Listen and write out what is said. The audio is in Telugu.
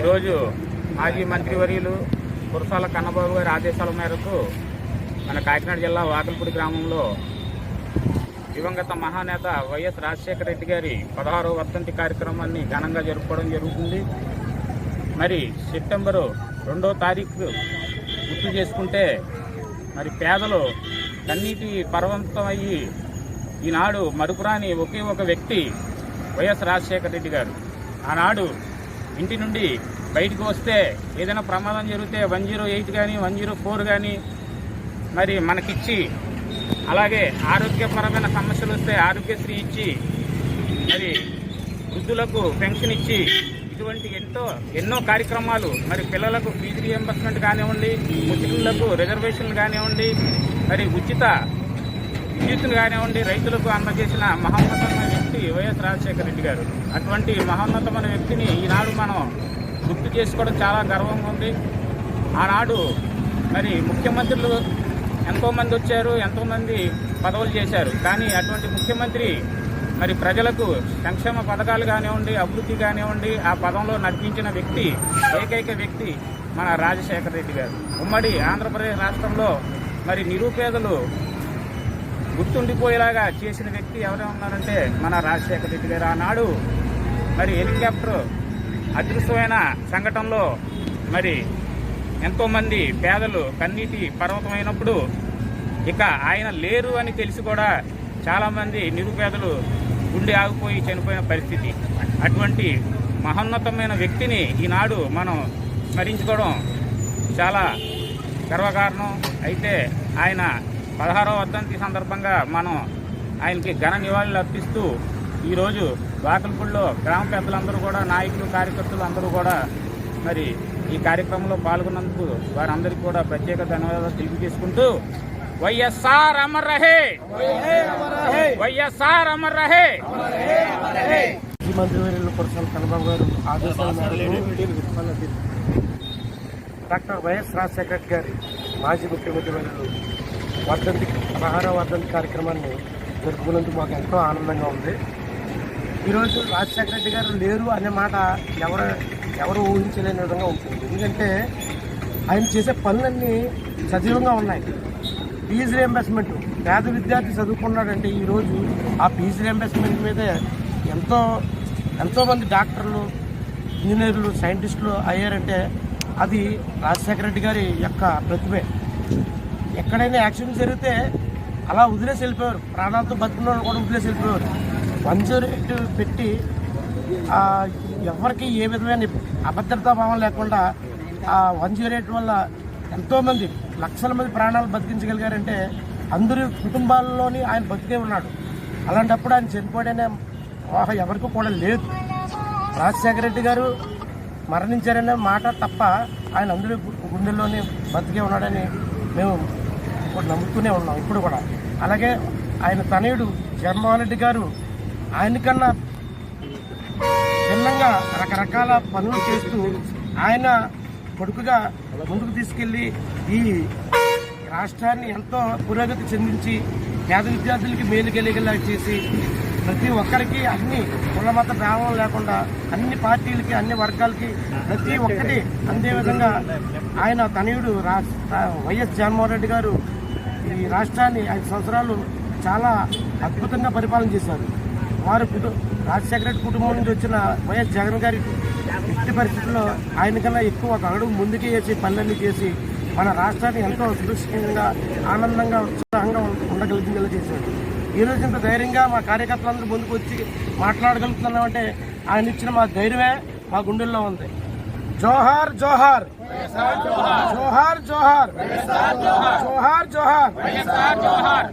ఈరోజు మాజీ మంత్రివర్యులు కురసాల కన్నబాబు గారి ఆదేశాల మేరకు మన కాకినాడ జిల్లా వాకల్పూడి గ్రామంలో దివంగత మహానేత వైఎస్ రాజశేఖర రెడ్డి గారి పదహారవ వర్ధంతి కార్యక్రమాన్ని ఘనంగా జరుపుకోవడం జరుగుతుంది. మరి సెప్టెంబరు రెండో తారీఖు గుర్తు చేసుకుంటే మరి పేదలు కన్నీటి పర్వంతం అయ్యి ఈనాడు మరుపురాని ఒకే ఒక వ్యక్తి వైఎస్ రాజశేఖర రెడ్డి గారు. ఆనాడు ఇంటి నుండి బయటకు వస్తే ఏదైనా ప్రమాదం జరిగితే వన్ జీరో ఎయిట్ కానీ వన్ జీరో ఫోర్ కానీ మరి మనకిచ్చి అలాగే ఆరోగ్యపరమైన సమస్యలు వస్తే ఆరోగ్యశ్రీ ఇచ్చి మరి వృద్ధులకు పెన్షన్ ఇచ్చి ఇటువంటి ఎంతో ఎన్నో కార్యక్రమాలు మరి పిల్లలకు ఫీజు రియంబర్స్మెంట్ కానివ్వండి ముస్లింలకు రిజర్వేషన్లు కానివ్వండి మరి ఉచిత విద్యుత్తులు కానివ్వండి రైతులకు అందజేసిన మహమ్మద్ వ్యక్తి వైఎస్ రాజశేఖర రెడ్డి గారు. అటువంటి మహోన్నతమైన వ్యక్తిని ఈనాడు మనం గుర్తు చేసుకోవడం చాలా గర్వంగా ఉంది. ఆనాడు మరి ముఖ్యమంత్రులు ఎంతోమంది వచ్చారు ఎంతోమంది పదవులు చేశారు. కానీ అటువంటి ముఖ్యమంత్రి మరి ప్రజలకు సంక్షేమ పథకాలు కానివ్వండి అభివృద్ధి కానివ్వండి ఆ పదంలో నడిపించిన వ్యక్తి ఏకైక వ్యక్తి మన రాజశేఖర రెడ్డి గారు. ఉమ్మడి ఆంధ్రప్రదేశ్ రాష్ట్రంలో మరి నిరుపేదలు గుర్తుండిపోయేలాగా చేసిన వ్యక్తి ఎవరే ఉన్నారంటే మన రాజశేఖర రెడ్డి గారు ఆనాడు. మరి హెలికాప్టర్ అదృశ్యమైన సంఘటనలో మరి ఎంతోమంది పేదలు కన్నీటి పర్వతమైనప్పుడు ఇక ఆయన లేరు అని తెలిసి కూడా చాలామంది నిరుపేదలు గుండె ఆగిపోయి చనిపోయిన పరిస్థితి. అటువంటి మహోన్నతమైన వ్యక్తిని ఈనాడు మనం స్మరించుకోవడం చాలా గర్వకారణం. అయితే ఆయన పదహారవ వర్ధంతి సందర్భంగా మనం ఆయనకి ఘన నివాళులు అర్పిస్తూ ఈరోజు బాతులపూడిలో గ్రామ పెద్దలందరూ కూడా నాయకులు కార్యకర్తలు అందరూ కూడా మరి ఈ కార్యక్రమంలో పాల్గొన్నందుకు వారందరికీ కూడా ప్రత్యేక ధన్యవాదాలు తెలియజేసుకుంటూ వైఎస్ఆర్ అమర్ రహే వైఎస్ఆర్ అమర్ రహే మాజీ మంత్రివర్యులు కురసాల కన్నబాబు గారు ఆదేశాల మేరకు డాక్టర్ వైఎస్ రాజశేఖర్ గారి మాజీ ముఖ్యమంత్రి వర్యులు వర్ధంతి పదహారవ వర్ధంతి కార్యక్రమాన్ని జరుపుకున్నందుకు మాకు ఎంతో ఆనందంగా ఉంది. ఈరోజు రాజశేఖర రెడ్డి గారు లేరు అనే మాట ఎవరు ఎవరు ఊహించలేని విధంగా ఉంటుంది. ఎందుకంటే ఆయన చేసే పనులన్నీ సజీవంగా ఉన్నాయి. ఫీజు రియంబర్స్మెంట్ పేద విద్యార్థి చదువుకున్నాడంటే ఈరోజు ఆ ఫీజు రియంబర్స్మెంట్ మీదే ఎంతో ఎంతోమంది డాక్టర్లు ఇంజనీర్లు సైంటిస్టులు అయ్యారంటే అది రాజశేఖర రెడ్డి గారి యొక్క ప్రతిభే. ఎక్కడైనా యాక్సిడెంట్ జరిగితే అలా వదిలేసి వెళ్ళిపోయారు. ప్రాణాలతో బతికిన వాళ్ళు కూడా వదిలేసి వెళ్ళిపోయారు. వన్ జీరో ఎయిట్ పెట్టి ఎవరికి ఏ విధమైన అభద్రతా భావం లేకుండా ఆ వన్ జీరో ఎయిట్ వల్ల ఎంతోమంది లక్షల మంది ప్రాణాలు బతికించగలిగారంటే అందరి కుటుంబాల్లోని ఆయన బతికే ఉన్నాడు. అలాంటప్పుడు ఆయన చనిపోయాడనే ఊహ ఎవరికి కూడా లేదు. రాజశేఖర రెడ్డి గారు మరణించారనే మాట తప్ప ఆయన అందరి గుండెల్లోనే బతికే ఉన్నాడని మేము ఇప్పుడు నమ్ముతూనే ఉన్నాం ఇప్పుడు కూడా. అలాగే ఆయన తనయుడు జగన్మోహన్ రెడ్డి గారు ఆయనకన్నా భిన్నంగా రకరకాల పనులు చేస్తూ ఆయన కొడుకుగా ముందుకు తీసుకెళ్ళి ఈ రాష్ట్రాన్ని ఎంతో పురోగతి చెందించి పేద విద్యార్థులకి మేలు కలిగేలా చేసి ప్రతి ఒక్కరికి అన్ని కుల మత భావం లేకుండా అన్ని పార్టీలకి అన్ని వర్గాలకి ప్రతి ఒక్కటి అందే విధంగా ఆయన తనయుడు రా వైఎస్ జగన్మోహన్ రెడ్డి గారు ఈ రాష్ట్రాన్ని ఐదు సంవత్సరాలు చాలా అద్భుతంగా పరిపాలన చేశారు. వారు రాజశేఖరెడ్డి రాజశేఖర రెడ్డి కుటుంబం నుంచి వచ్చిన వైఎస్ జగన్ గారి ఎట్టి పరిస్థితుల్లో ఆయన కన్నా ఎక్కువ ఒక అడుగు ముందుకు వేసి పనులన్నీ చేసి మన రాష్ట్రాన్ని ఎంతో సురక్షితంగా ఆనందంగా ఉత్సాహంగా ఉండగలిగేలా చేశారు ఈ రోజు ఇంత ధైర్యంగా మా కార్యకర్తలందరూ ముందుకు వచ్చి మాట్లాడగలుగుతున్నామంటే ఆయన ఇచ్చిన మా ధైర్యమే మా గుండెల్లో ఉంది. జోహార్ జోహార్. జోహార్ జోహార్. జోహార్ జోహార్.